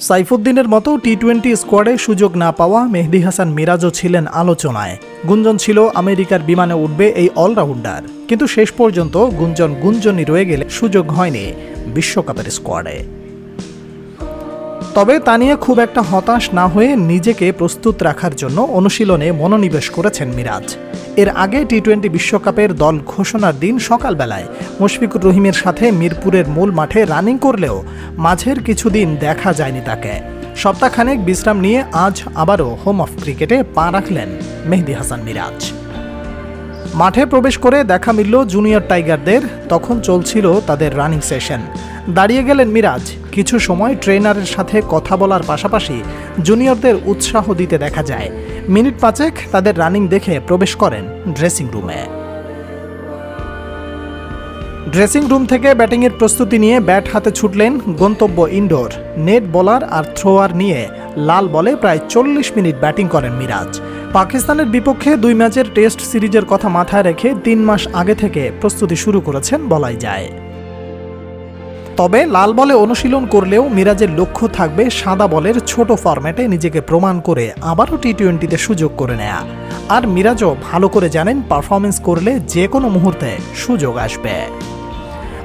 সাইফুদ্দিনের মতো T twenty স্কোয়াডে সুযোগ না পাওয়া মেহদি হাসান মিরাজও ছিলেন আলোচনায়। গুঞ্জন ছিল আমেরিকার বিমানে উঠবে এই অলরাউন্ডার। কিন্তু শেষ পর্যন্ত গুঞ্জন গুঞ্জনই রয়ে গেলে সুযোগ হয়নি বিশ্বকাপের স্কোয়াডে। তবে তা নিয়ে খুব একটা হতাশ না হয়ে নিজেকে প্রস্তুত রাখার জন্য অনুশীলনে মনোনিবেশ করেছেন মিরাজ। এর আগে টি টোয়েন্টি বিশ্বকাপের দল ঘোষণার দিন সকালবেলায় মুশফিকুর রহিমের সাথে মিরপুরের মূল মাঠে রানিং করলেও মাঝের কিছুদিন দেখা যায়নি তাকে। সপ্তাহখানেক বিশ্রাম নিয়ে আজ আবারও হোম অফ ক্রিকেটে পা রাখলেন মেহেদি হাসান মিরাজ। মাঠে প্রবেশ করে দেখা মিলল জুনিয়র টাইগারদের, তখন চলছিল তাদের রানিং সেশন। দাঁড়িয়ে গেলেন মিরাজ কিছু সময় ট্রেনারের সাথে কথা বলার পাশাপাশি জুনিয়রদের উৎসাহ দিতে দেখা যায়। মিনিট পাঁচেক তাদের রানিং দেখে প্রবেশ করেন ড্রেসিং রুমে। ড্রেসিং রুম থেকে ব্যাটিংয়ের প্রস্তুতি নিয়ে ব্যাট হাতে ছুটলেন গন্তব্য ইনডোর। নেট বোলার আর থ্রোয়ার নিয়ে লাল বলে প্রায় চল্লিশ মিনিট ব্যাটিং করেন মিরাজ। পাকিস্তানের বিপক্ষে দুই ম্যাচের টেস্ট সিরিজের কথা মাথায় রেখে তিন মাস আগে থেকে প্রস্তুতি শুরু করেছেন বলাই যায়। তবে লাল বলে অনুশীলন করলেও মিরাজের লক্ষ্য থাকবে সাদা বলের ছোট ফরম্যাটে নিজেকে প্রমাণ করে আবারও টি টোয়েন্টিতে সুযোগ করে নেয়া। আর মিরাজও ভালো করে জানেন পারফরমেন্স করলে যে কোনো মুহূর্তে সুযোগ আসবে।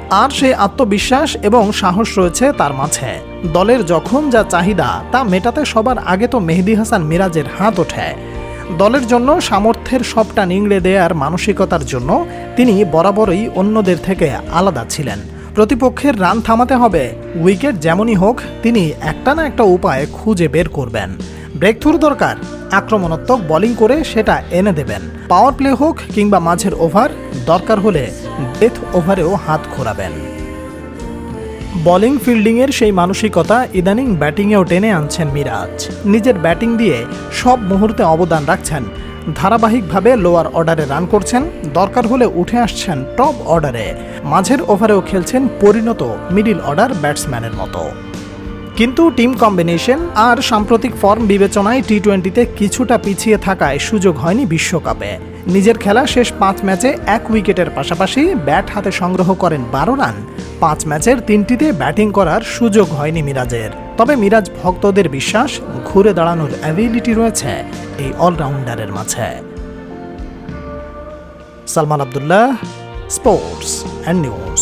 আর সে আত্মবিশ্বাস এবং সাহস রয়েছে তার মাঝে। দলের যখন যা চাহিদা তা মেটাতে সবার আগে তো মেহেদি হাসান মিরাজের হাত ওঠে। দলের জন্য সামর্থ্যের সবটা নিংড়ে দেওয়ার মানসিকতার জন্য তিনি বরাবরই অন্যদের থেকে আলাদা ছিলেন। প্রতিপক্ষের রান থামাতে হবে। উইকেট যেমনই হোক, তিনি একটা না একটা উপায় খুঁজে বের করবেন। ব্রেকথ্রু দরকার। আক্রমণাত্মক বোলিং করে সেটা এনে দেবেন। পাওয়ার প্লে হোক কিংবা মাঝের ওভার, দরকার হলে ডেথ ওভারেও হাত ঘোরাবেন বোলিং ফিল্ডিংয়ের সেই মানসিকতা ইদানিং ব্যাটিংয়েও টেনে আনছেন মিরাজ। নিজের ব্যাটিং দিয়ে সব মুহূর্তে অবদান রাখছেন ধারাবাহিকভাবে লোয়ার অর্ডারে রান করছেন। দরকার হলে উঠে আসছেন টপ অর্ডারে মাঝের ওভারেও খেলছেন পরিণত মিডিল অর্ডার ব্যাটসম্যানের মতো। কিন্তু টিম কম্বিনেশন আর সাম্প্রতিক ফর্ম বিবেচনায় টি টোয়েন্টিতে কিছুটা পিছিয়ে থাকায় সুযোগ হয়নি বিশ্বকাপে। নিজের খেলা শেষ পাঁচ ম্যাচে এক উইকেটের পাশাপাশি ব্যাট হাতে সংগ্রহ করেন বারো রান। পাঁচ ম্যাচের তিনটিতে ব্যাটিং করার সুযোগ হয়নি মিরাজের। তবে মিরাজ ভক্তদের বিশ্বাস, ঘুরে দাঁড়ানোর অ্যাবিলিটি রয়েছে এই অলরাউন্ডারের মাঝে। Salman Abdullah sports and news